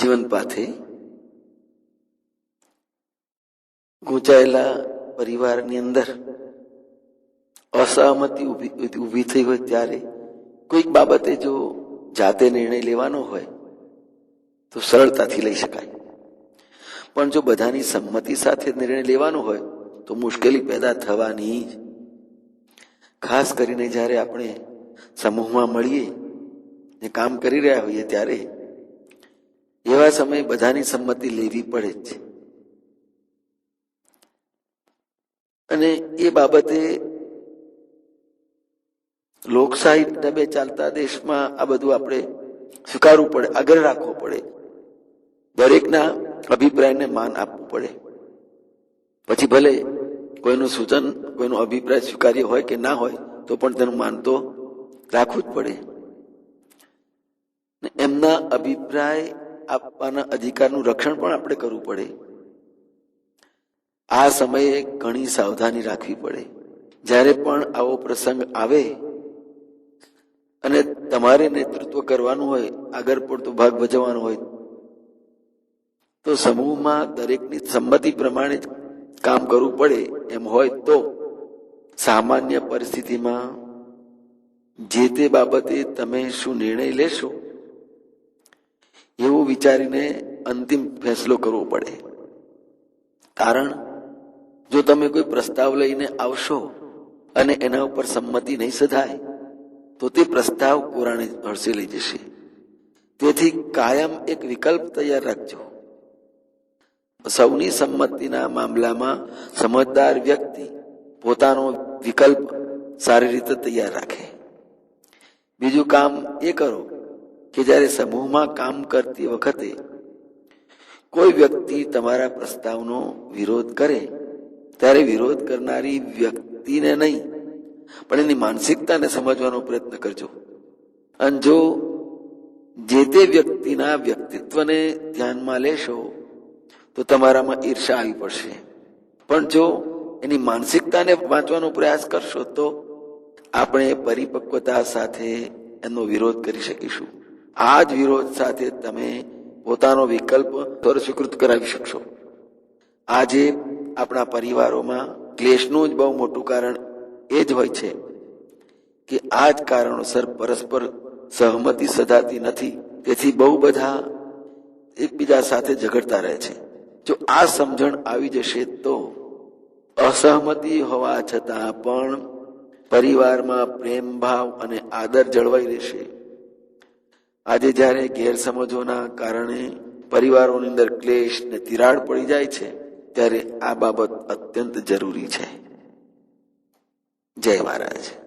જીવન પાથે ગૂંચાયેલા પરિવારની અંદર અસહમતિ ઊભી થઈ હોય ત્યારે કોઈક બાબતે જો જાતે નિર્ણય લેવાનો હોય તો સરળતાથી લઈ શકાય. પણ જો બધાની સંમતિ સાથે નિર્ણય લેવાનો હોય તો મુશ્કેલી પેદા થવાની જ. ખાસ કરીને જ્યારે આપણે સમૂહમાં મળીએ ને કામ કરી રહ્યા હોઈએ ત્યારે એવા સમયે બધાની સંમતિ લેવી પડે જ છે. અને એ બાબતે લોકશાહી ઢબે ચાલતા દેશમાં આ બધું આપણે સ્વીકારવું પડે આગળ રાખવો પડે. દરેકના અભિપ્રાયને માન આપવું પડે. પછી ભલે કોઈનું સૂચન, કોઈનો અભિપ્રાય સ્વીકાર્ય હોય કે ના હોય, તો પણ તેનું માન તો રાખવું જ પડે. એમના અભિપ્રાય આપવાના અધિકારનું રક્ષણ પણ આપણે કરવું પડે. આ સમયે ઘણી સાવધાની રાખવી પડે. જ્યારે પણ આવો પ્રસંગ આવે અને તમારે નેતૃત્વ કરવાનું હોય, આગળ પડતો ભાગ ભજવવાનો હોય, તો સમૂહમાં દરેકની સંમતિ પ્રમાણે કામ કરવું પડે. એમ હોય તો સામાન્ય પરિસ્થિતિમાં જે તે બાબતે તમે શું નિર્ણય લેશો એવું વિચારીને અંતિમ ફેસલો કરવો પડે. કારણ, જો તમે કોઈ પ્રસ્તાવ લઈને આવશો અને એના ઉપર સંમતિ નહીં સધાય, તો તે પ્રસ્તાવ કોરાણે હળસે લઈ જશે. તેથી કાયમ એક વિકલ્પ તૈયાર રાખજો. સૌની સંમતિના મામલામાં સમજદાર વ્યક્તિ પોતાનો વિકલ્પ સારી રીતે તૈયાર રાખે. બીજું કામ એ કરો કે જ્યારે સમૂહમાં કામ કરતી વખતે કોઈ વ્યક્તિ તમારા પ્રસ્તાવનો વિરોધ કરે, ત્યારે વિરોધ કરનારી વ્યક્તિને નહીં, પણ એની માનસિકતાને સમજવાનો પ્રયત્ન કરજો. અને જો જે તે વ્યક્તિના વ્યક્તિત્વને ધ્યાનમાં લેશો, તો તમારામાં ઈર્ષા આવી પડશે. પણ જો એની માનસિકતાને વાંચવાનો પ્રયાસ કરશો, તો આપણે પરિપક્વતા સાથે એનો વિરોધ કરી શકીશું. આ જ વિરોધ સાથે તમે પોતાનો વિકલ્પ સ્વીકૃત કરાવી શકશો. આજે આપણા પરિવારોમાં ક્લેશનું જ બહુ મોટું કારણ એ જ હોય છે કે આ જ કારણોસર પરસ્પર સહમતિ સધાતી નથી. તેથી બહુ બધા એકબીજા સાથે ઝઘડતા રહે છે. જો આ સમજણ આવી જશે તો અસહમતિ હોવા છતાં પણ પરિવારમાં પ્રેમ ભાવ અને આદર જળવાઈ રહેશે. આજે જ્યારે ગેરસમજોના કારણે પરિવારોની અંદર ક્લેશ ને તિરાડ પડી જાય છે, ત્યારે આ બાબત અત્યંત જરૂરી છે. જય મહારાજ.